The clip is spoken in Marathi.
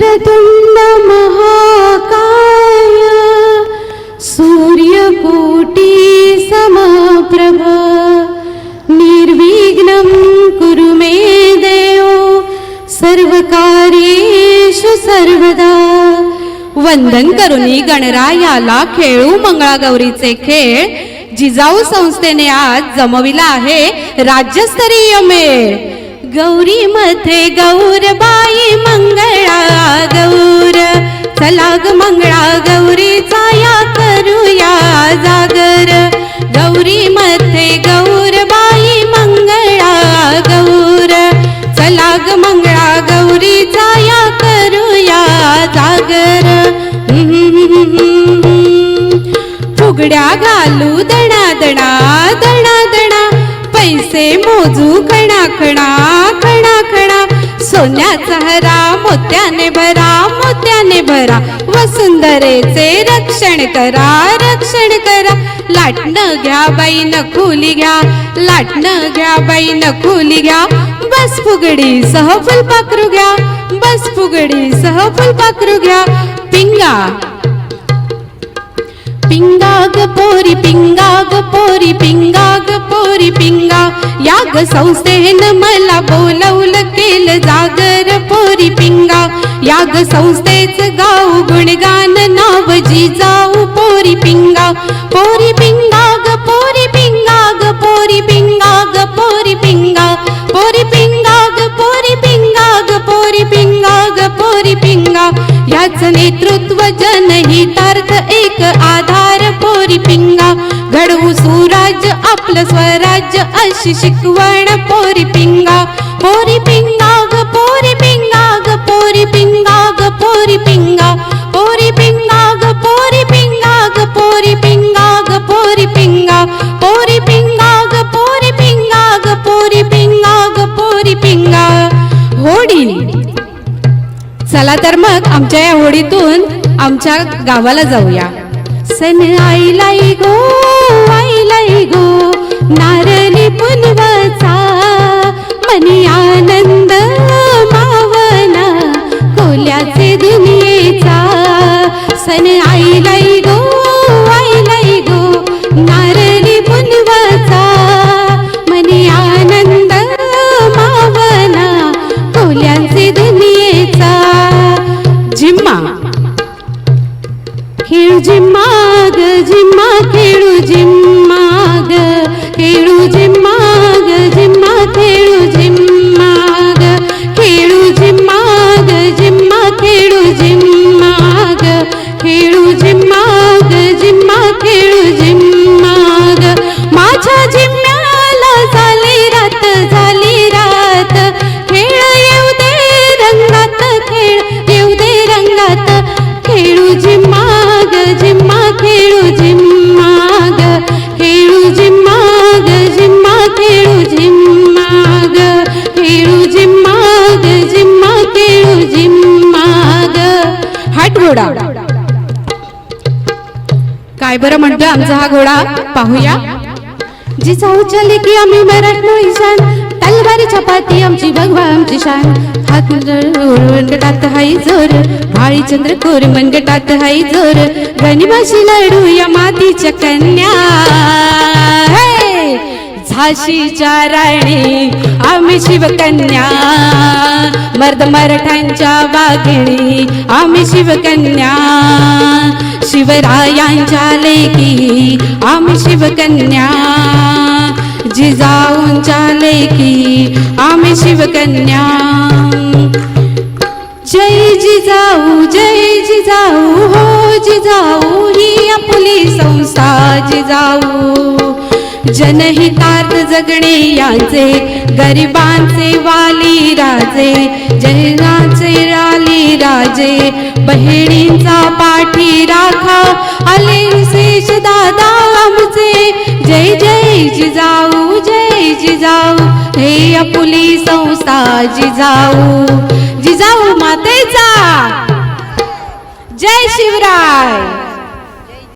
वक्रतुंड महाकाय। सूर्यकोटी समप्रभ। निर्विघ्नं कुरु मे देव। सर्वकार्येषु सर्वदा। वंदन करुणी गणरायाला खेळू मंगळागौरीचे खेळ। जिजाऊ संस्थेने आज जमविला आहे राज्यस्तरीय मेळ। गौरी मध्ये गौरबाई मंगळा गौर. चला ग मंगळा गौरी या करूया जागर. गौरी मध्ये गौरबाई मंगळा गौर. चला ग मंगळा गौरी या करूया जागर. फुगड्या घालू दणा दणा दणा दणा पैसे मोजू कणाकणा सोन्याचा हरा मोत्याने भरा मोत्याने भरा. वसुंधरेचे रक्षण करा रक्षण करा. लाटणं घ्या बाई नखुली घ्या. लाटणं घ्या बाई नखुली घ्या. बस फुगडी सह फुलपाखरू घ्या. बस फुगडी सह फुलपाखरू घ्या. पिंगा. पिंगा ग पोरी पिंगा ग पोरी पिंगा पिंगा संस्थेन मला बोलवलं केलं जागर पोरी पिंगा. याग संस्थेच गाऊ गुणगान नाव जिजाऊ पोरी पिंगा. पोरी पिंगा ग पोरी पिंगा ग पोरी पिंगा ग पोरी पिंगा. पोरी पिंगा ग पोरी पिंगा ग पोरी पिंगा ग पोरी पिंगा. याच नेतृत्व जनहितार्थ एक आधार पोरी पिंगा घडवू सुराज्य आपलं स्वराज्य अशी शिकवण पोरी पिंगा. पोरी पिंगा ग पोरी पिंगा ग पोरी पिंगा ग पोरी पिंगा. पोरी पिंगा ग पोरी पिंगा ग पोरी पिंगा ग पोरी पिंगा. पोरी पिंगा ग पोरी पिंगा ग पोरी पिंगा ग पोरी पिंगा. होडी. चला तर मग आमच्या या होडीतून आमच्या गावाला जाऊया. सन आईलाई गो आईलाई गो नारली पुनवाचा खेळू जिम्मा ग जिम्मा खेळू जिम्मा ग खेळू जिम्मा खेळू जिम्मा खेळू खेळू घोडा. काय बरं म्हणतो आमचा हा घोडा? पाहूया. जिजाऊ चले की आम्ही मराठनो ईशान तलवारी चपाती आमची भगवा आमची शान. हात मनगटात हाई जोर. भाळी चंद्रकोर मनगटात हाई जोर. गणिमाशी लढू या मातीच्या कन्या. झाशीच्या राणी आम्ही शिवकन्या. मर्द मराठ्यांच्या वाघिणी आम्ही शिवकन्या. शिवरायांच्या लेकी आम्ही शिवकन्या. जिजाऊंच्या लेकी आम्ही शिवकन्या. जय जिजाऊ जय जिजाऊ हो जिजाऊ ही आपली संस्था जिजाऊ. जनहितार्थ जगणे यांचे गरिबांचे वाली राजे जैनाचे राली राजे बहिणींचा पाठी राखा आले शेष दादा आमचे. जय जय जिजाऊ जय जिजाऊ हे आपुली संस्था जिजाऊ. जिजाऊ मातेचा. जय शिवराय.